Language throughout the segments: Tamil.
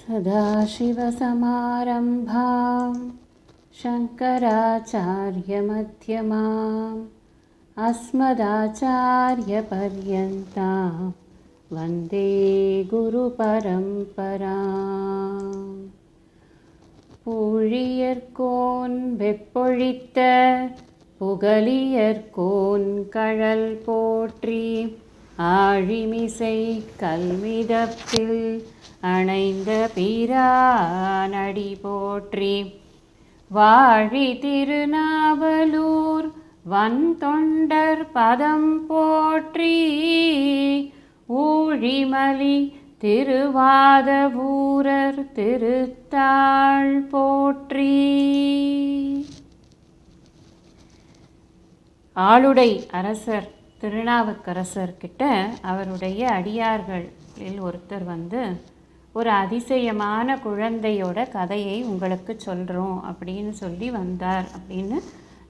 सदाशिवसमारम्भां शङ्कराचार्यमध्यमाम् अस्मदाचार्यपर्यन्तां वन्दे गुरुपरम्पराम् பூழியர்கோன் வெப்பொழித்த புகலியர்கோன் கழல் போற்றி ஆழிமிசை கல்மிதப்பில் அணைந்த பிரானடி போற்றி. வாழி திருநாவலூர் வன்தொண்டர் பதம் போற்றி. ஊழிமலி திருவாதவூரர் திருத்தாள் போற்றி. ஆளுடை அரசர் திருநாவுக்கரசர்கிட்ட அவருடைய அடியார்களில் ஒருத்தர் வந்து ஒரு அதிசயமான குழந்தையோட கதையை உங்களுக்கு சொல்கிறோம் அப்படின்னு சொல்லி வந்தார் அப்படின்னு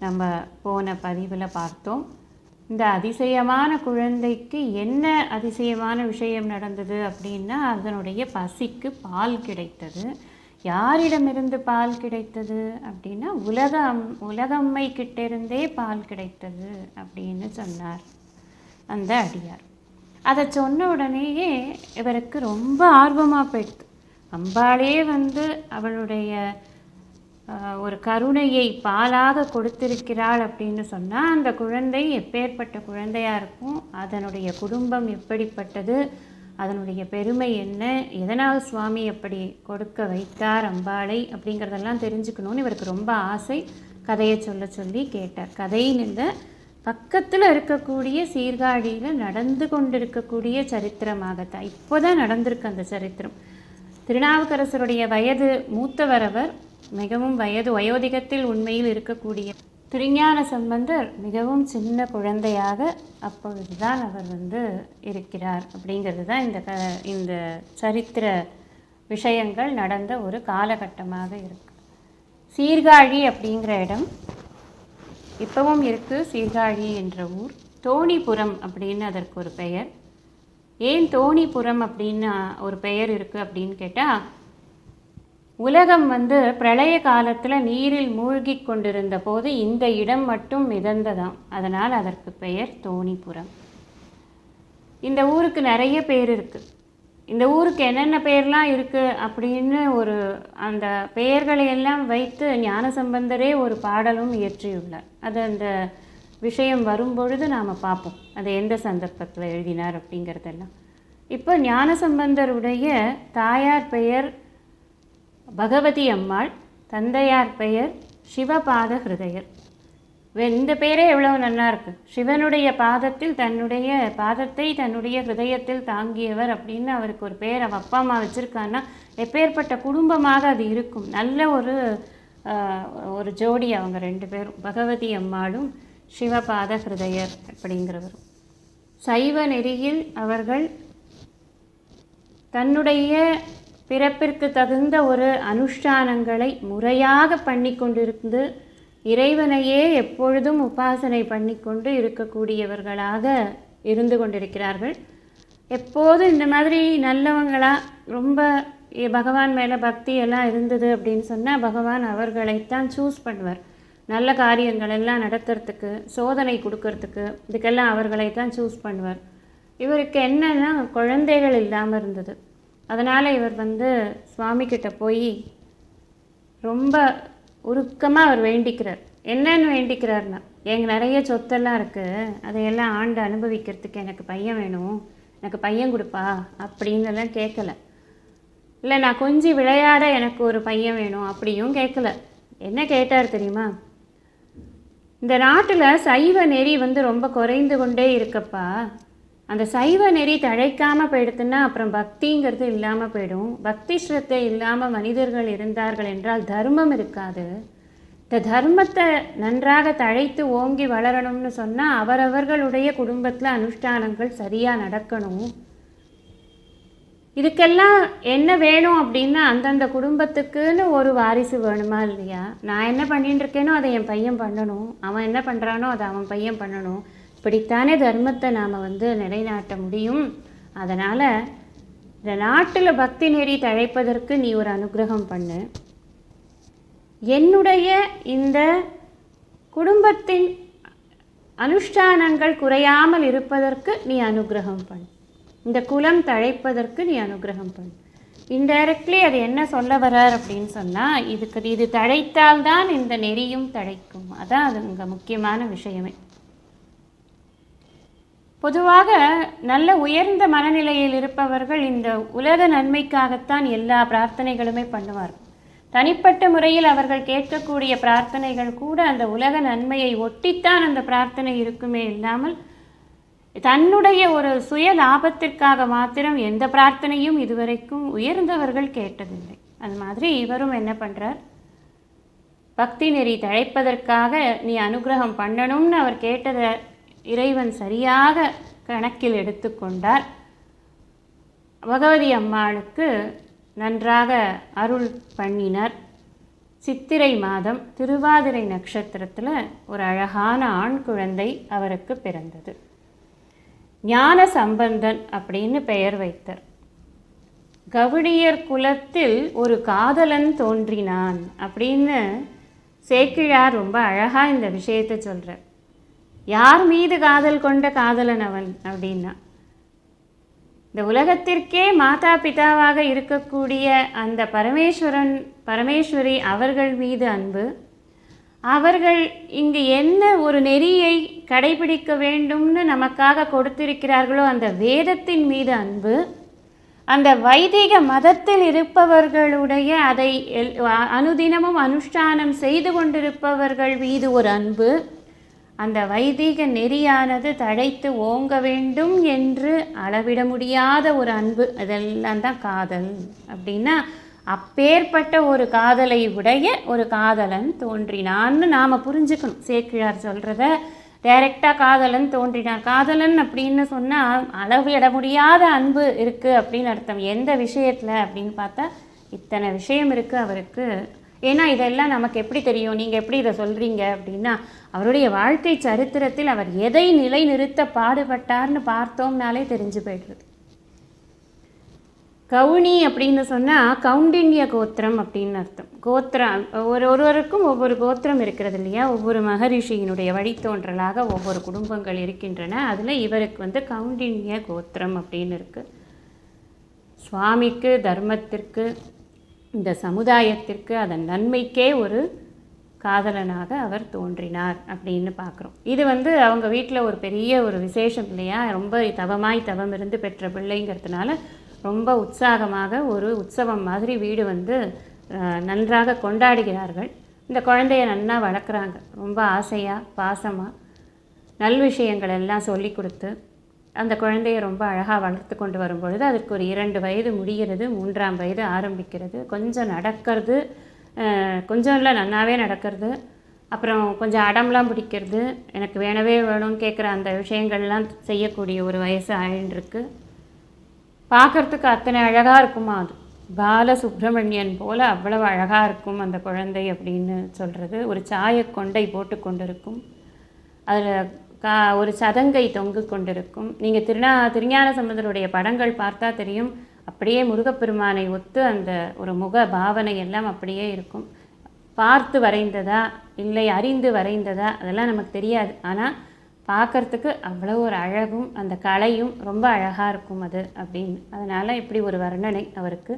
நம்ம போன பதிவில் பார்த்தோம். இந்த அதிசயமான குழந்தைக்கு என்ன அதிசயமான விஷயம் நடந்தது அப்படின்னா அதனுடைய பசிக்கு பால் கிடைத்தது. யாரிடமிருந்து பால் கிடைத்தது அப்படின்னா உலக அம் உலகம்மை கிட்டிருந்தே பால் கிடைத்தது அப்படின்னு சொன்னார் அந்த அடியார். அதை சொன்ன உடனேயே இவருக்கு ரொம்ப ஆர்வமாக போயிடுது. அம்பாளே வந்து அவளுடைய ஒரு கருணையை பாலாக கொடுத்திருக்கிறாள் அப்படின்னு சொன்னால் அந்த குழந்தை எப்பேற்பட்ட குழந்தையாக இருக்கும் அதனுடைய குடும்பம் எப்படிப்பட்டது அதனுடைய பெருமை என்ன எதனால் சுவாமி அப்படி கொடுக்க வைத்தார் அம்பாளை அப்படிங்கிறதெல்லாம் தெரிஞ்சுக்கணும்னு இவருக்கு ரொம்ப ஆசை. கதையை சொல்ல சொல்லி கேட்டார். கதையின் இந்த பக்கத்தில் இருக்கக்கூடிய சீர்காழியில் நடந்து கொண்டிருக்கக்கூடிய சரித்திரமாகத்தான். இப்போ தான் நடந்திருக்கு அந்த சரித்திரம். திருநாவுக்கரசருடைய வயது மூத்தவரவர் மிகவும் வயது வயோதிகத்தில் உண்மையில் இருக்கக்கூடிய திருஞான சம்பந்தர் மிகவும் சின்ன குழந்தையாக அப்பொழுதுதான் அவர் வந்து இருக்கிறார் அப்படிங்கிறது தான் இந்த க இந்த சரித்திர விஷயங்கள் நடந்த ஒரு காலகட்டமாக இருக்கு. சீர்காழி அப்படிங்கிற இடம் இப்பவும் இருக்கு சீர்காழி என்ற ஊர். தோணிபுரம் அப்படின்னு அதற்கு ஒரு பெயர். ஏன் தோணிபுரம் அப்படின்னு ஒரு பெயர் இருக்குது அப்படின்னு கேட்டால் உலகம் வந்து பிரளய காலத்தில் நீரில் மூழ்கி கொண்டிருந்த போது இந்த இடம் மட்டும் மிதந்ததாம். அதனால் அதற்கு பெயர் தோணிபுரம். இந்த ஊருக்கு நிறைய பேர் இருக்குது இந்த ஊருக்கு என்னென்ன பெயர்லாம் இருக்குது அப்படின்னு ஒரு அந்த பெயர்களை எல்லாம் வைத்து ஞானசம்பந்தரே ஒரு பாடலும் இயற்றியுள்ளார். அது அந்த விஷயம் வரும்பொழுது நாம் பார்ப்போம். அது எந்த சந்தர்ப்பத்தில் எழுதினார் அப்படிங்கிறதெல்லாம். இப்போ ஞானசம்பந்தருடைய தாயார் பெயர் பகவதி அம்மாள் தந்தையார் பெயர் சிவபாத ஹிருதயர். இந்த பேரே எவ்வளவு நல்லா இருக்கு. சிவனுடைய பாதத்தில் தன்னுடைய பாதத்தை தன்னுடைய ஹிருதயத்தில் தாங்கியவர் அப்படின்னு அவருக்கு ஒரு பேர் அவன் அப்பா அம்மா வச்சுருக்கான்னா எப்பேற்பட்ட குடும்பமாக அது இருக்கும். நல்ல ஒரு ஒரு ஜோடி அவங்க ரெண்டு பேரும். பகவதி அம்மாளும் சிவபாத ஹிருதயர் அப்படிங்கிறவரும். சைவ நெறியில் அவர்கள் தன்னுடைய பிறப்பிற்கு தகுந்த ஒரு அனுஷ்டானங்களை முறையாக பண்ணி கொண்டிருந்து இறைவனையே எப்பொழுதும் உபாசனை பண்ணிக்கொண்டு இருக்கக்கூடியவர்களாக இருந்து கொண்டிருக்கிறார்கள். எப்போதும் இந்த மாதிரி நல்லவங்களாக ரொம்ப பகவான் மேலே பக்தி எல்லாம் இருந்தது அப்படின்னு சொன்னால் பகவான் அவர்களைத்தான் சூஸ் பண்ணுவார். நல்ல காரியங்கள் எல்லாம் நடத்துறதுக்கு சோதனை கொடுக்கறதுக்கு இதுக்கெல்லாம் அவர்களைத்தான் சூஸ் பண்ணுவார். இவருக்கு என்னென்னா குழந்தைகள் இல்லாமல் இருந்தது. அதனால் இவர் வந்து சுவாமிக்கிட்ட போய் ரொம்ப உருக்கமாக அவர் வேண்டிக்கிறார். என்னன்னு வேண்டிக்கிறார்னா எங்கள் நிறைய சொத்தெல்லாம் இருக்குது அதையெல்லாம் ஆண்டு அனுபவிக்கிறதுக்கு எனக்கு பையன் வேணும். எனக்கு பையன் கொடுப்பா அப்படின்னுலாம் கேட்கல. இல்லை நான் கொஞ்சம் விளையாட எனக்கு ஒரு பையன் வேணும் அப்படியும் கேட்கல. என்ன கேட்டார் தெரியுமா? இந்த நாட்டில் சைவ நெறி வந்து ரொம்ப குறைந்து கொண்டே இருக்கப்பா. அந்த சைவ நெறி தழைக்காமல் போயிடுத்துன்னா அப்புறம் பக்திங்கிறது இல்லாமல் போயிடும். பக்தி ஸ்ரத்தை இல்லாமல் மனிதர்கள் இருந்தார்கள் என்றால் தர்மம் இருக்காது. இந்த தர்மத்தை நன்றாக தழைத்து ஓங்கி வளரணும்னு சொன்னால் அவரவர்களுடைய குடும்பத்தில் அனுஷ்டானங்கள் சரியாக நடக்கணும். இதுக்கெல்லாம் என்ன வேணும் அப்படின்னா அந்தந்த குடும்பத்துக்குன்னு ஒரு வாரிசு வேணுமா இல்லையா? நான் என்ன பண்ணிட்டு இருக்கேனோ அதை என் பையன் பண்ணணும். அவன் என்ன பண்ணுறானோ அதை அவன் பையன் பண்ணணும். இப்படித்தானே தர்மத்தை நாம் வந்து நிலைநாட்ட முடியும்? அதனால் இந்த நாட்டில் பக்தி நெறி தழைப்பதற்கு நீ ஒரு அனுகிரகம் பண்ணு. என்னுடைய இந்த குடும்பத்தின் அனுஷ்டானங்கள் குறையாமல் இருப்பதற்கு நீ அனுகிரகம் பண்ணு. இந்த குலம் தழைப்பதற்கு நீ அனுகிரகம் பண்ணு. இன்டைரக்ட்லி அது என்ன சொல்ல வர்றார் அப்படின்னு சொன்னால் இதுக்கு இது தழைத்தால்தான் இந்த நெறியும் தழைக்கும். அதான் அது இங்கே முக்கியமான விஷயமே. பொதுவாக நல்ல உயர்ந்த மனநிலையில் இருப்பவர்கள் இந்த உலக நன்மைக்காகத்தான் எல்லா பிரார்த்தனைகளுமே பண்ணுவார்கள் தனிப்பட்ட முறையில் அவர்கள் கேட்கக்கூடிய பிரார்த்தனைகள் கூட அந்த உலக நன்மையை ஒட்டித்தான் அந்த பிரார்த்தனை இருக்குமே இல்லாமல் தன்னுடைய ஒரு சுய லாபத்திற்காக மாத்திரம் எந்த பிரார்த்தனையும் இதுவரைக்கும் உயர்ந்தவர்கள் கேட்டதில்லை. அது மாதிரி இவரும் என்ன பண்ணுறார் பக்தி நெறி தழைப்பதற்காக நீ அனுகிரகம் பண்ணணும்னு அவர் கேட்டதை இறைவன் சரியாக கணக்கில் எடுத்துக்கொண்டார். பகவதி அம்மாளுக்கு நன்றாக அருள் பண்ணினர். சித்திரை மாதம் திருவாதிரை நட்சத்திரத்தில் ஒரு அழகான ஆண் குழந்தை அவருக்கு பிறந்தது. ஞான சம்பந்தன் அப்படின்னு பெயர் வைத்தார். கவுடியர் குலத்தில் ஒரு காதலன் தோன்றினான் அப்படின்னு சேக்கிழார் ரொம்ப அழகாக இந்த விஷயத்தை சொல்கிறார் யார் மீது காதல் கொண்ட காதலன் அவன் அப்படின்னா? இந்த உலகத்திற்கே மாதா பிதாவாக இருக்கக்கூடிய அந்த பரமேஸ்வரன் பரமேஸ்வரி அவர்கள் மீது அன்பு. அவர்கள் இங்கு என்ன ஒரு நெறியை கடைபிடிக்க வேண்டும்னு நமக்காக கொடுத்திருக்கிறார்களோ அந்த வேதத்தின் மீது அன்பு. அந்த வைதிக மதத்தில் இருப்பவர்களுடைய அதை எல்- அனுதினமும் அனுஷ்டானம் செய்து கொண்டிருப்பவர்கள் மீது ஒரு அன்பு. அந்த வைதீக நெறியானது தழைத்து ஓங்க வேண்டும் என்று அளவிட முடியாத ஒரு அன்பு. அதெல்லாம் தான் காதல். அப்படின்னா அப்பேற்பட்ட ஒரு காதலை உடைய ஒரு காதலன் தோன்றினான்னு நாம் புரிஞ்சுக்கணும். சேக்கிழார் சொல்கிறத டைரெக்டாக காதலன் தோன்றினார் காதலன் அப்படின்னு சொன்னால் அளவிட முடியாத அன்பு இருக்குது அப்படின்னு அர்த்தம். எந்த விஷயத்தில் அப்படின்னு பார்த்தா இத்தனை விஷயம் இருக்குது அவருக்கு. ஏன்னா இதெல்லாம் நமக்கு எப்படி தெரியும்? நீங்கள் எப்படி இதை சொல்கிறீங்க அப்படின்னா அவருடைய வாழ்க்கை சரித்திரத்தில் அவர் எதை நிலைநிறுத்த பாடுபட்டார்னு பார்த்தோம்னாலே தெரிஞ்சு போயிடுறது. கவுனி அப்படின்னு சொன்னால் கவுண்டின்ய கோத்திரம் அப்படின்னு அர்த்தம். கோத்திரம் ஒரு ஒருவருக்கும் ஒவ்வொரு கோத்திரம் இருக்கிறது இல்லையா? ஒவ்வொரு மகரிஷியினுடைய வழித்தோன்றலாக ஒவ்வொரு குடும்பங்கள் இருக்கின்றன. அதில் இவருக்கு வந்து கவுண்டின்ய கோத்திரம் அப்படின்னு இருக்குது சுவாமிக்கு தர்மத்திற்கு இந்த சமுதாயத்திற்கு அதன் நன்மைக்கே ஒரு காதலனாக அவர் தோன்றினார் அப்படின்னு பார்க்குறோம். இது வந்து அவங்க வீட்டில் ஒரு பெரிய ஒரு விசேஷம் இல்லையா? ரொம்ப தவமாய் தவம் இருந்து பெற்ற பிள்ளைங்கிறதுனால ரொம்ப உற்சாகமாக ஒரு உற்சவம் மாதிரி வீடு வந்து நன்றாக கொண்டாடுகிறார்கள். இந்த குழந்தைய நன்னா வளர்க்குறாங்க. ரொம்ப ஆசையாக பாசமாக நல் விஷயங்கள் எல்லாம் சொல்லி கொடுத்து அந்த குழந்தையை ரொம்ப அழகாக வளர்த்து கொண்டு வரும்பொழுது அதற்கு ஒரு இரண்டு வயது முடிகிறது மூன்றாம் வயது ஆரம்பிக்கிறது. கொஞ்சம் நடக்கிறது கொஞ்சம் இல்லை நன்னாவே நடக்கிறது. அப்புறம் கொஞ்சம் அடம்லாம் பிடிக்கிறது. எனக்கு வேணவே வேணும்னு கேட்குற அந்த விஷயங்கள்லாம் செய்யக்கூடிய ஒரு வயசு ஆயின்றிருக்கு. பார்க்கறதுக்கு அத்தனை அழகாக இருக்குமா அது? பால சுப்பிரமணியன் போல் அவ்வளவு அழகாக இருக்கும் அந்த குழந்தை அப்படின்னு சொல்கிறது ஒரு சாய கொண்டை போட்டு கொண்டிருக்கும். அதில் ஒரு சதங்கை தொங்கு கொண்டிருக்கும். நீங்கள் திருநா திருஞான சம்பந்தருடைய படங்கள் பார்த்தா தெரியும். அப்படியே முருகப்பெருமானை ஒத்து அந்த ஒரு முக பாவனை எல்லாம் அப்படியே இருக்கும். பார்த்து வரைந்ததா இல்லை அறிந்து வரைந்ததா அதெல்லாம் நமக்கு தெரியாது. ஆனால் பார்க்கறதுக்கு அவ்வளோ ஒரு அழகும் அந்த கலையும் ரொம்ப அழகாக இருக்கும் அது அப்படின்னு. அதனால் இப்படி ஒரு வர்ணனை அவருக்கு.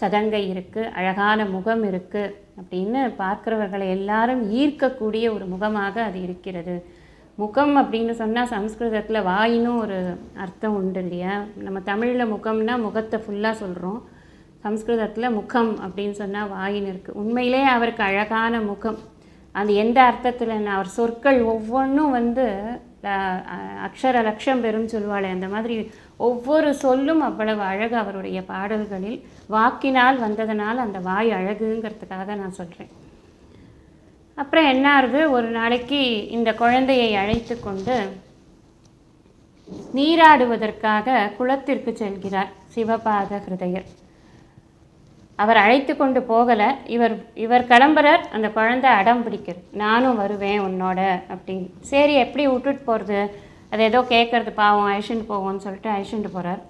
சதங்கை இருக்குது அழகான முகம் இருக்குது அப்படின்னு பார்க்குறவர்களை எல்லாரும் ஈர்க்கக்கூடிய ஒரு முகமாக அது இருக்கிறது. முகம் அப்படின்னு சொன்னால் சம்ஸ்கிருதத்தில் வாயினும் ஒரு அர்த்தம் உண்டு இல்லையா? நம்ம தமிழில் முகம்னா முகத்தை ஃபுல்லாக சொல்கிறோம் சம்ஸ்கிருதத்தில் முகம் அப்படின்னு சொன்னால் வாயின்னு இருக்குது உண்மையிலே அவருக்கு அழகான முகம். அது எந்த அர்த்தத்தில் அவர் சொற்கள் ஒவ்வொன்றும் வந்து அக்ஷர லட்சம் பெறும் சொல்வாளே அந்த மாதிரி ஒவ்வொரு சொல்லும் அவ்வளவு அழகு அவருடைய பாடல்களில். வாக்கினால் வந்ததனால் அந்த வாய் அழகுங்கிறதுக்காக நான் சொல்கிறேன் அப்புறம் என்ன ஆகுது ஒரு நாளைக்கு இந்த குழந்தையை அழைத்து கொண்டு நீராடுவதற்காக குளத்திற்கு செல்கிறார் சிவபாத ஹிருதயர். அவர் அழைத்து கொண்டு போகலை. இவர் இவர் கிளம்புறார். அந்த குழந்தை அடம் பிடிக்கிறது நானும் வருவேன் உன்னோட அப்படின்னு. சரி எப்படி விட்டுட்டு போகிறது அது ஏதோ கேட்கறது பாவம் அழிச்சுட்டு போவோம்னு சொல்லிட்டு அழிச்சுட்டு போகிறார்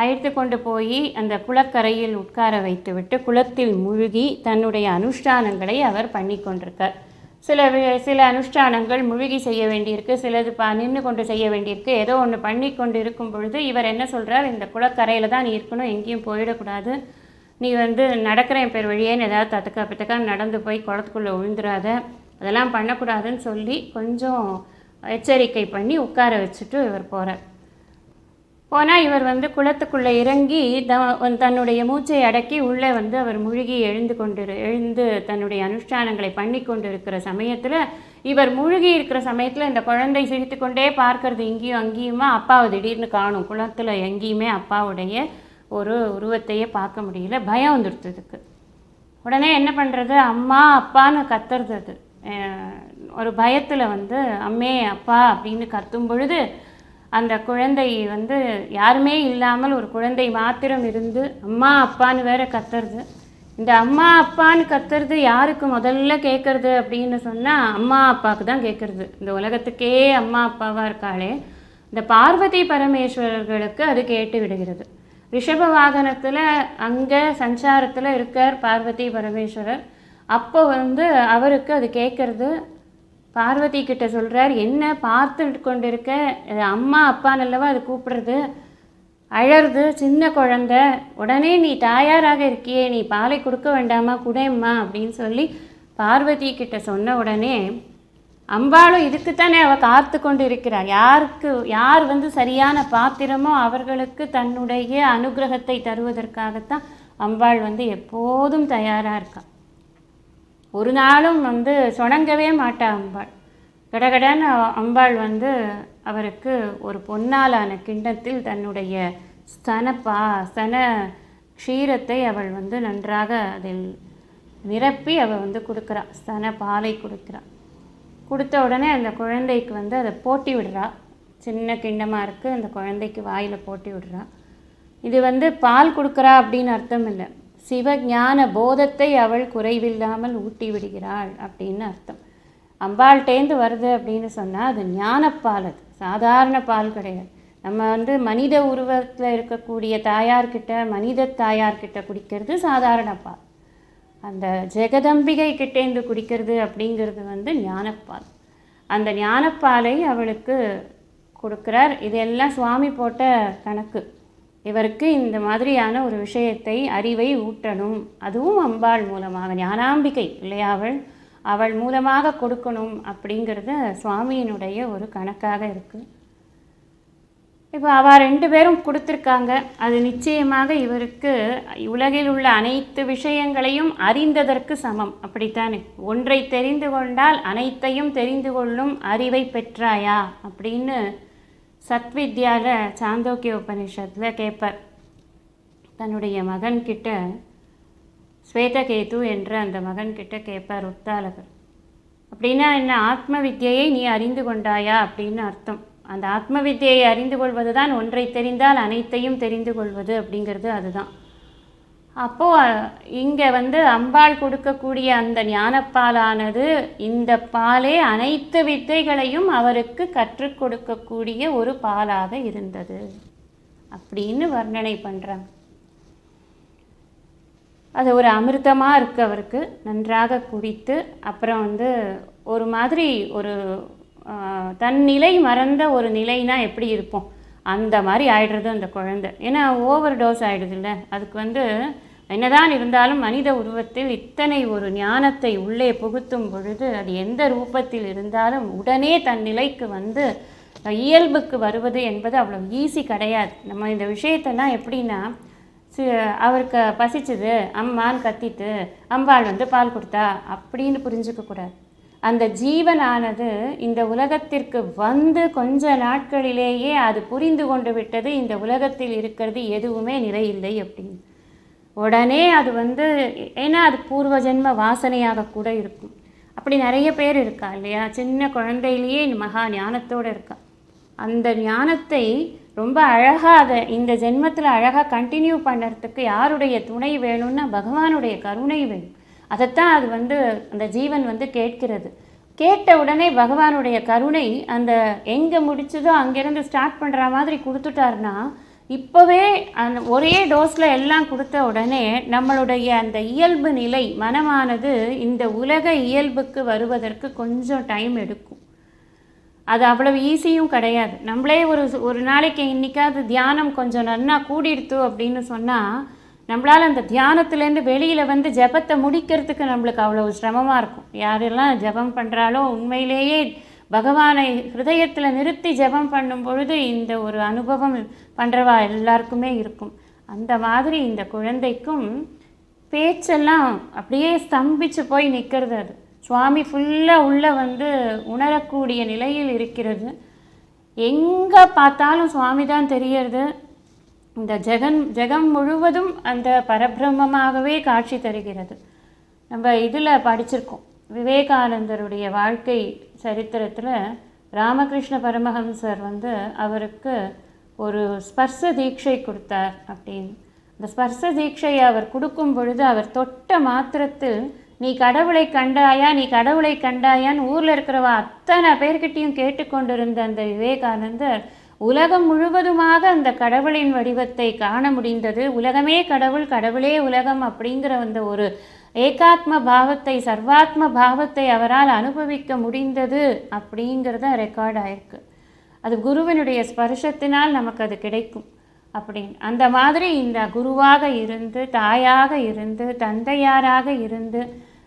அழைத்து கொண்டு போய் அந்த குளக்கரையில் உட்கார வைத்துவிட்டு குளத்தில் முழுகி தன்னுடைய அனுஷ்டானங்களை அவர் பண்ணி கொண்டிருக்கார். சில சில அனுஷ்டானங்கள் முழுகி செய்ய வேண்டியிருக்கு சிலது பா நின்று கொண்டு செய்ய வேண்டியிருக்கு. ஏதோ ஒன்று பண்ணி கொண்டு இருக்கும் பொழுது இவர் என்ன சொல்கிறார் இந்த குளக்கரையில் தான் நீ இருக்கணும் எங்கேயும் போயிடக்கூடாது. நீ வந்து நடக்கிறேன் பேர் வழியேன்னு ஏதாவது தத்துக்கா பித்தக்கா நடந்து போய் குளத்துக்குள்ளே விழுந்துடாத அதெல்லாம் பண்ணக்கூடாதுன்னு சொல்லி கொஞ்சம் எச்சரிக்கை பண்ணி உட்கார வச்சுட்டு இவர் போகிறார் போனால் இவர் வந்து குளத்துக்குள்ளே இறங்கி த தன்னுடைய மூச்சை அடக்கி உள்ளே வந்து அவர் முழுகி எழுந்து கொண்டு எழுந்து தன்னுடைய அனுஷ்டானங்களை பண்ணி கொண்டிருக்கிற சமயத்தில் இவர் முழுகி இருக்கிற சமயத்தில் இந்த குழந்தை சிரித்துக்கொண்டே பார்க்கறது இங்கேயும் அங்கேயுமா? அப்பாவை திடீர்னு காணும். குளத்தில் எங்கேயுமே அப்பாவுடைய ஒரு உருவத்தையே பார்க்க முடியல. பயம் வந்துடுத்ததுக்கு உடனே என்ன பண்ணுறது அம்மா அப்பான்னு கத்துறது அது. ஒரு பயத்தில் வந்து அம்மே அப்பா அப்படின்னு கத்தும் பொழுது அந்த குழந்தை வந்து யாருமே இல்லாமல் ஒரு குழந்தை மாத்திரம் இருந்து அம்மா அப்பான்னு வேற கத்துறது. இந்த அம்மா அப்பான்னு கத்துறது யாருக்கு முதல்ல கேட்குறது அப்படின்னு சொன்னால் அம்மா அப்பாவுக்கு தான் கேட்குறது இந்த உலகத்துக்கே அம்மா அப்பாவாக இருக்காளே. இந்த பார்வதி பரமேஸ்வரர்களுக்கு அது கேட்டு விடுகிறது. ரிஷப வாகனத்தில் அங்கே சஞ்சாரத்தில் இருக்கார் பார்வதி பரமேஸ்வரர். அப்போ வந்து அவருக்கு அது கேட்கறது பார்வதி கிட்ட சொல்கிறார் என்ன பார்த்து கொண்டிருக்க? அம்மா அப்பா நல்லவா அது கூப்பிடுறது? அழறது சின்ன குழந்த. உடனே நீ தாயாராக இருக்கியே நீ பாலை கொடுக்க வேண்டாமா? குடேம்மா அப்படின்னு சொல்லி பார்வதி கிட்ட சொன்ன உடனே அம்பாளும் இதுக்குத்தானே அவள் காத்து கொண்டு இருக்கிறார் யாருக்கு யார் வந்து சரியான பாத்திரமோ அவர்களுக்கு தன்னுடைய அனுகிரகத்தை தருவதற்காகத்தான் அம்பாள் வந்து எப்போதும் தயாராக இருக்காள் ஒரு நாளும் வந்து சுணங்கவே மாட்டா அம்பாள். கடகடன் அம்பாள் வந்து அவருக்கு ஒரு பொன்னாலான கிண்ணத்தில் தன்னுடைய ஸ்தன பா ஸ்தன க்ஷீரத்தை அவள் வந்து நன்றாக அதில் நிரப்பி அவள் வந்து கொடுக்குறா. ஸ்தன பாலை கொடுக்குறா. கொடுத்த உடனே அந்த குழந்தைக்கு வந்து அதை போட்டி விடுறா. சின்ன கிண்ணமாக இருக்குது அந்த குழந்தைக்கு வாயில் போட்டி விடுறா. இது வந்து பால் கொடுக்குறா அப்படின்னு அர்த்தம் இல்லை. சிவஞான போதத்தை அவள் குறைவில்லாமல் ஊட்டி விடுகிறாள் அப்படின்னு அர்த்தம். அம்பாள்டேந்து வருது அப்படின்னு சொன்னால் அது ஞானப்பால் அது. சாதாரண பால் கிடையாது. நம்ம வந்து மனித உருவத்தில் இருக்கக்கூடிய தாயார்கிட்ட மனித தாயார்கிட்ட குடிக்கிறது சாதாரண பால். அந்த ஜெகதம்பிகை கிட்டேந்து குடிக்கிறது அப்படிங்கிறது வந்து ஞானப்பால். அந்த ஞானப்பாலை அவளுக்கு கொடுக்குறார். இதெல்லாம் சுவாமி போட்ட கணக்கு. இவருக்கு இந்த மாதிரியான ஒரு விஷயத்தை அறிவை ஊட்டணும். அதுவும் அம்பாள் மூலமாக ஞானாம்பிகை இல்லையா அவள்? அவள் மூலமாக கொடுக்கணும் அப்படிங்கிறது சுவாமியினுடைய ஒரு கணக்காக இருக்குது இப்போ அவள் ரெண்டு பேரும் கொடுத்துருக்காங்க. அது நிச்சயமாக இவருக்கு உலகில் உள்ள அனைத்து விஷயங்களையும் அறிந்ததற்கு சமம். அப்படித்தானே? ஒன்றை தெரிந்து கொண்டால் அனைத்தையும் தெரிந்து கொள்ளும் அறிவை பெற்றாயா? அப்படின்னு சத்வித்யாவில் சாந்தோக்கிய உபனிஷத்தில் கேட்பார் தன்னுடைய மகன்கிட்ட ஸ்வேதகேது என்ற அந்த மகன்கிட்ட கேட்பார் உத்தாலகர். அப்படின்னா என்ன ஆத்ம வித்தியை நீ அறிந்து கொண்டாயா? அப்படின்னு அர்த்தம். அந்த ஆத்ம வித்தியை அறிந்து கொள்வது தான் ஒன்றை தெரிந்தால் அனைத்தையும் தெரிந்து கொள்வது அப்படிங்கிறது அதுதான். அப்போது இங்கே வந்து அம்பாள் கொடுக்கக்கூடிய அந்த ஞானப்பாலானது இந்த பாலே அனைத்து வித்தைகளையும் அவருக்கு கற்றுக் கொடுக்கக்கூடிய ஒரு பாலாக இருந்தது அப்படின்னு வர்ணனை பண்ணுறாங்க அது ஒரு அமிர்தமாக இருக்குது அவருக்கு நன்றாக குடித்து அப்புறம் வந்து ஒரு மாதிரி ஒரு தன் நிலை மறந்த ஒரு நிலைனா எப்படி இருப்போம்? அந்த மாதிரி ஆயிடுறது அந்த குழந்தை. ஏன்னா ஓவர் டோஸ் ஆயிடுதுல்ல. அதுக்கு வந்து என்னதான் இருந்தாலும் மனித உருவத்தில் இத்தனை ஒரு ஞானத்தை உள்ளே புகுத்தும் பொழுது அது எந்த ரூபத்தில் இருந்தாலும் உடனே தன் நிலைக்கு வந்து இயல்புக்கு வருவது என்பது அவ்வளோ ஈஸி கிடையாது. நம்ம இந்த விஷயத்தெல்லாம் எப்படின்னா சி அவருக்கு பசிச்சுது அம்மான்னு கத்திட்டு அம்பாள் வந்து பால் கொடுத்தா அப்படின்னு புரிஞ்சுக்கக்கூடாது. அந்த ஜீவனானது இந்த உலகத்திற்கு வந்து கொஞ்ச நாட்களிலேயே அது புரிந்து கொண்டு விட்டது. இந்த உலகத்தில் இருக்கிறது எதுவுமே நிறையில்லை அப்படின்னு. உடனே அது வந்து ஏன்னா அது பூர்வ ஜென்ம வாசனையாக கூட இருக்கும். அப்படி நிறைய பேர் இருக்கா இல்லையா? சின்ன குழந்தையிலேயே மகா ஞானத்தோடு இருக்கா. அந்த ஞானத்தை ரொம்ப அழகாக அதை இந்த ஜென்மத்தில் அழகாக கண்டினியூ பண்ணுறதுக்கு யாருடைய துணை வேணும்னா பகவானுடைய கருணை வேணும். அதைத்தான் அது வந்து அந்த ஜீவன் வந்து கேட்கிறது. கேட்ட உடனே பகவானுடைய கருணை அந்த எங்கே முடிச்சதோ அங்கேருந்து ஸ்டார்ட் பண்ணுற மாதிரி கொடுத்துட்டாருன்னா இப்போவே அந்த ஒரே டோஸில் எல்லாம் கொடுத்த உடனே நம்மளுடைய அந்த இயல்பு நிலை மனமானது இந்த உலக இயல்புக்கு வருவதற்கு கொஞ்சம் டைம் எடுக்கும். அது அவ்வளவு ஈஸியும் கிடையாது. நம்மளே ஒரு ஒரு நாளைக்கு இன்னைக்காவது தியானம் கொஞ்சம் நன்னா கூடிடுத்து அப்படின்னு சொன்னால் நம்மளால் அந்த தியானத்துலேருந்து வெளியில் வந்து ஜெபத்தை முடிக்கிறதுக்கு நம்மளுக்கு அவ்வளோ சிரமமாக இருக்கும். யாரெல்லாம் ஜெபம் பண்ணுறாலோ உண்மையிலேயே பகவானை ஹிருதயத்தில் நிறுத்தி ஜெபம் பண்ணும் பொழுது இந்த ஒரு அனுபவம் பண்ணுறவா எல்லாருக்குமே இருக்கும். அந்த மாதிரி இந்த குழந்தைக்கும் பேச்செல்லாம் அப்படியே ஸ்தம்பிச்சு போய் நிற்கிறது அது. சுவாமி ஃபுல்லாக உள்ளே வந்து உணரக்கூடிய நிலையில் இருக்கிறது. எங்கே பார்த்தாலும் சுவாமி தான் தெரியறது. இந்த ஜெகன் ஜெகம் முழுவதும் அந்த பரபிரம்மமாகவே காட்சி தருகிறது. நம்ம இதில் படிச்சிருக்கோம். விவேகானந்தருடைய வாழ்க்கை சரித்திரத்தில் ராமகிருஷ்ண பரமஹம்சர் வந்து அவருக்கு ஒரு ஸ்பர்ச தீட்சை கொடுத்தார் அப்படின்னு. அந்த ஸ்பர்ச தீட்சையை அவர் கொடுக்கும் பொழுது அவர் தொட்ட மாத்திரத்தில் நீ கடவுளை கண்டாயா நீ கடவுளை கண்டாயான்னு ஊரில் இருக்கிறவ அத்தனை பேர்கிட்டையும் கேட்டுக்கொண்டிருந்த அந்த விவேகானந்தர் உலகம் முழுவதுமாக அந்த கடவுளின் வடிவத்தை காண முடிந்தது. உலகமே கடவுள் கடவுளே உலகம் அப்படிங்கிற அந்த ஒரு ஏகாத்ம பாவத்தை சர்வாத்ம பாவத்தை அவரால் அனுபவிக்க முடிந்தது அப்படிங்கிறத ரெக்கார்ட் ஆயிருக்கு. அது குருவினுடைய ஸ்பர்ஷத்தினால் நமக்கு அது கிடைக்கும் அப்படின்னு. அந்த மாதிரி இந்த குருவாக இருந்து தாயாக இருந்து தந்தையாராக இருந்து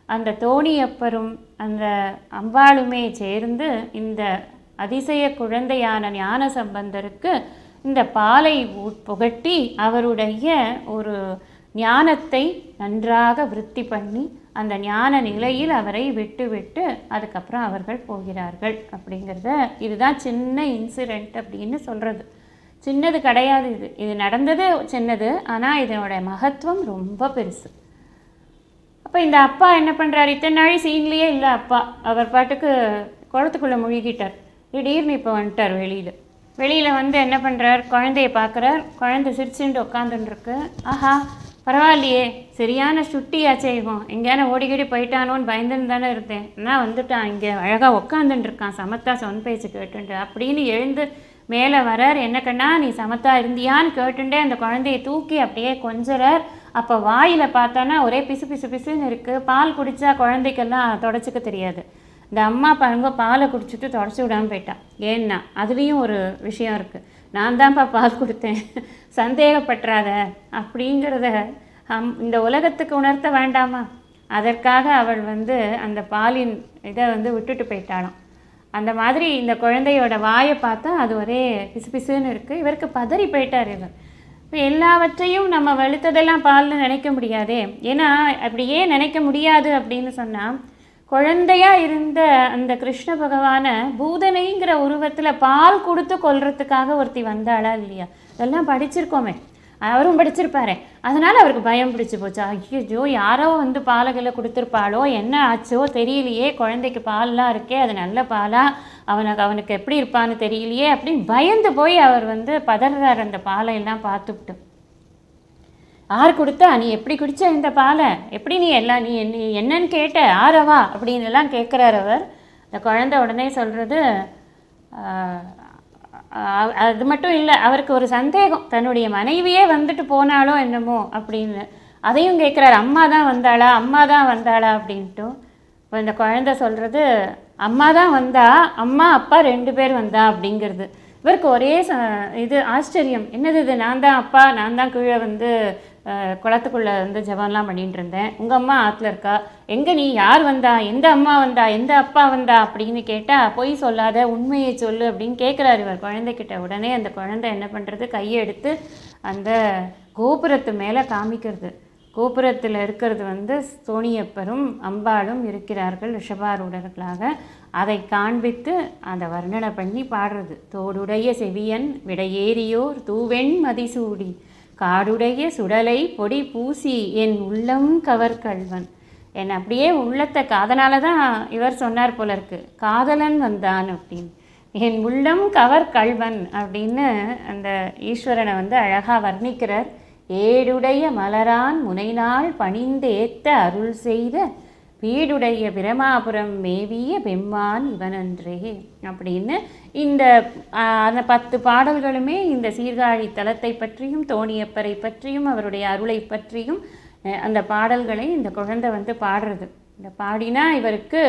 அந்த தோணியப்பரும் அந்த அம்பாளுமே சேர்ந்து இந்த அதிசய குழந்தையான ஞான சம்பந்தருக்கு இந்த பாலை புகட்டி அவருடைய ஒரு ஞானத்தை நன்றாக விருத்தி பண்ணி அந்த ஞான நிலையில் அவரை விட்டு விட்டு அதுக்கப்புறம் அவர்கள் போகிறார்கள் அப்படிங்கிறத இதுதான் சின்ன இன்சிடெண்ட் அப்படின்னு சொல்கிறது சின்னது கிடையாது இது. இது நடந்தது சின்னது ஆனால் இதனோட மகத்துவம் ரொம்ப பெருசு. அப்போ இந்த அப்பா என்ன பண்ணுறாரு இத்தனை நாள் சீன்லேயே இல்லை அப்பா. அவர் பாட்டுக்கு குளத்துக்குள்ளே முழுகிட்டார். திடீர்னு இப்போ வந்துட்டார் வெளியில். வெளியில் வந்து என்ன பண்ணுறார் குழந்தைய பார்க்குறார். குழந்தை சிரிச்சுட்டு உட்காந்துருக்கு ஆஹா பரவாயில்லையே. சரியான சுட்டியாச்சே இவன். எங்கேயான ஓடிக்கிடி போயிட்டானோன்னு பயந்துன்னு தானே இருந்தேன். ஆனால் வந்துட்டான். இங்கே அழகாக உட்காந்துட்டுருக்கான் சமத்தா சொன் பேச்சு கேட்டுண்டு. அப்படின்னு எழுந்து மேலே வரார். என்ன கண்ணா நீ சமத்தா இருந்தியான்னு கேட்டுண்டே அந்த குழந்தைய தூக்கி அப்படியே கொஞ்சறார். அப்போ வாயில் பார்த்தானா ஒரே பிசு பிசு பிசுன்னு இருக்குது பால் குடித்தா குழந்தைக்கெல்லாம் தொடச்சிக்க தெரியாது. இந்த அம்மா பாருங்க பாலை குடிச்சிட்டு தொடச்சி விடாமல் போயிட்டான் ஏன்னா அதுலேயும் ஒரு விஷயம் இருக்குது நான் தான்ப்பா பால் கொடுத்தேன். சந்தேகப்பட்டுறாத அப்படிங்கிறத அம் இந்த உலகத்துக்கு உணர்த்த வேண்டாமா? அதற்காக அவள் வந்து அந்த பாலின் இதை வந்து விட்டுட்டு போயிட்டாளாம். அந்த மாதிரி இந்த குழந்தையோட வாயை பார்த்தா அது ஒரே பிசுபிசுன்னு இருக்குது இவருக்கு பதறி போயிட்டார் இவர். இப்போ எல்லாவற்றையும் நம்ம வலுத்ததெல்லாம் பால்னு நினைக்க முடியாதே. ஏன்னா அப்படியே நினைக்க முடியாது அப்படின்னு சொன்னால் குழந்தையாக இருந்த அந்த கிருஷ்ண பகவானை பூதனைங்கிற உருவத்தில் பால் கொடுத்து கொல்றதுக்காக ஒருத்தி வந்தாளா இல்லையா? இதெல்லாம் படிச்சிருக்கோமே. அவரும் படிச்சிருப்பாரு. அதனால் அவருக்கு பயம் பிடிச்சி போச்சு. ஐயோ யாரோ வந்து பாலகளை கொடுத்துருப்பாளோ? என்ன ஆச்சோ தெரியலையே. குழந்தைக்கு பால்லாம் இருக்கே அது நல்ல பாலா. அவனுக்கு அவனுக்கு எப்படி இருப்பான்னு தெரியலையே அப்படின்னு பயந்து போய் அவர் வந்து பதறார் அந்த பாலை எல்லாம் பார்த்துவிட்டு யார் கொடுத்தா நீ எப்படி குடித்த இந்த பாலை? எப்படி நீ எல்லாம் நீ என்ன என்னன்னு கேட்ட? ஆரவா அப்படின்னு எல்லாம் கேட்குறார் அவர். இந்த குழந்தை உடனே சொல்கிறது அது மட்டும் இல்லை அவருக்கு ஒரு சந்தேகம். தன்னுடைய மனைவியே வந்துட்டு போனாலோ என்னமோ அப்படின்னு. அதையும் கேட்குறாரு அம்மா தான் வந்தாளா? அம்மா தான் வந்தாளா? அப்படின்ட்டு இப்போ இந்த குழந்தை சொல்கிறது அம்மா தான் வந்தா அம்மா அப்பா ரெண்டு பேர் வந்தா அப்படிங்கிறது. இவருக்கு ஒரே ச இது ஆச்சரியம். என்னது இது? நான் தான் அப்பா நான் தான் கீழே வந்து குளத்துக்குள்ளே வந்து ஜபம்லாம் பண்ணிட்டு இருந்தேன். உங்கள் அம்மா ஆற்றுல இருக்கா? எங்கே நீ? யார் வந்தா? எந்த அம்மா வந்தா? எந்த அப்பா வந்தா? அப்படின்னு கேட்டால் பொய் சொல்லாத உண்மையை சொல்லு அப்படின்னு கேட்குறாரு இவர் குழந்தைக்கிட்ட உடனே அந்த குழந்தை என்ன பண்ணுறது கையை எடுத்து அந்த கோபுரத்து மேலே காமிக்கிறது. கோபுரத்தில் இருக்கிறது வந்து சோனியப்பரும் அம்பாளும் இருக்கிறார்கள் ரிஷபாரூடர்களாக. அதை காண்பித்து அதை வர்ணனை பண்ணி பாடுறது. தோடுடைய செவியன் விடையேறியோர் தூவெண் மதிசூடி. காடுடைய சுடலை பொடி பூசி என் உள்ளம் கவர்கள்வன். என் அப்படியே உள்ளத்தை அதனால தான் இவர் சொன்னார் போல இருக்கு. காதலன் வந்தான் அப்படின்னு என் உள்ளம் கவர் கள்வன் அப்படின்னு அந்த ஈஸ்வரனை வந்து அழகாக வர்ணிக்கிறார். ஏடுடைய மலரான் முனைநாள் பணிந்து ஏத்த அருள் செய்த வீடுடைய பிரமாபுரம் மேவிய பெம்மான் இவனன்றே அப்படின்னு இந்த அந்த பத்து பாடல்களுமே இந்த சீர்காழி தலத்தை பற்றியும் தோணியப்பரை பற்றியும் அவருடைய அருளை பற்றியும் அந்த பாடல்களை இந்த குழந்தை வந்து பாடுறது. இந்த பாடினா இவருக்கு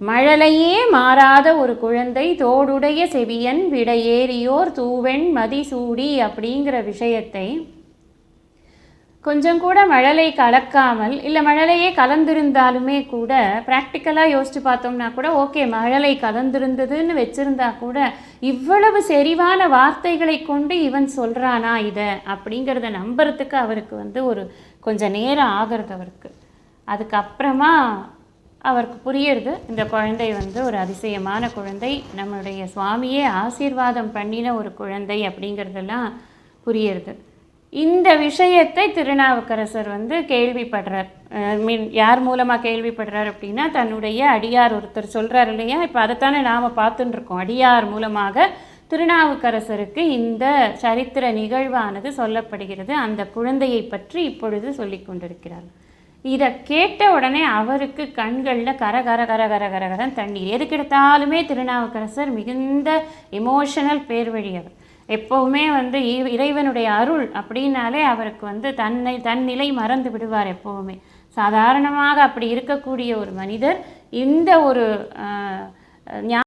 மழலையே மாறாத ஒரு குழந்தை தோடுடைய செவியன் விடையேறியோர் தூவெண் மதிசூடி அப்படிங்கிற விஷயத்தை கொஞ்சம் கூட மழலை கலக்காமல் இல்லை மழலையே கலந்திருந்தாலுமே கூட ப்ராக்டிக்கலாக யோசித்து பார்த்தோம்னா கூட ஓகே மழலை கலந்திருந்ததுன்னு வச்சுருந்தா கூட இவ்வளவு செறிவான வார்த்தைகளை கொண்டு இவன் சொல்கிறானா இதை அப்படிங்கிறத நம்புறதுக்கு அவருக்கு வந்து ஒரு கொஞ்சம் நேரம் ஆகிறது அவருக்கு. அதுக்கப்புறமா அவருக்கு புரியுறது இந்த குழந்தை வந்து ஒரு அதிசயமான குழந்தை நம்மளுடைய சுவாமியே ஆசீர்வாதம் பண்ணின ஒரு குழந்தை அப்படிங்கிறதெல்லாம் புரியுறது. இந்த விஷயத்தை திருநாவுக்கரசர் வந்து கேள்விப்படுறார். மீன் யார் மூலமாக கேள்விப்படுறார் அப்படின்னா தன்னுடைய அடியார் ஒருத்தர் சொல்கிறார் இல்லையா? இப்போ அதைத்தானே நாம் பார்த்துட்டு இருக்கோம் அடியார் மூலமாக திருநாவுக்கரசருக்கு இந்த சரித்திர நிகழ்வானது சொல்லப்படுகிறது. அந்த குழந்தையை பற்றி இப்பொழுது சொல்லி கொண்டிருக்கிறார். இதை கேட்ட உடனே அவருக்கு கண்களில் கர கர கர கர கர கரன்னு தண்ணீர். எதுக்கெடுத்தாலுமே திருநாவுக்கரசர் மிகுந்த எமோஷனல் பேர்வழி அவர். எப்போவுமே வந்து இறைவனுடைய அருள் அப்படின்னாலே அவருக்கு வந்து தன்னை தன் நிலை மறந்து விடுவார் எப்போவுமே. சாதாரணமாக அப்படி இருக்கக்கூடிய ஒரு மனிதர் இந்த ஒரு ஆஹ், ஞா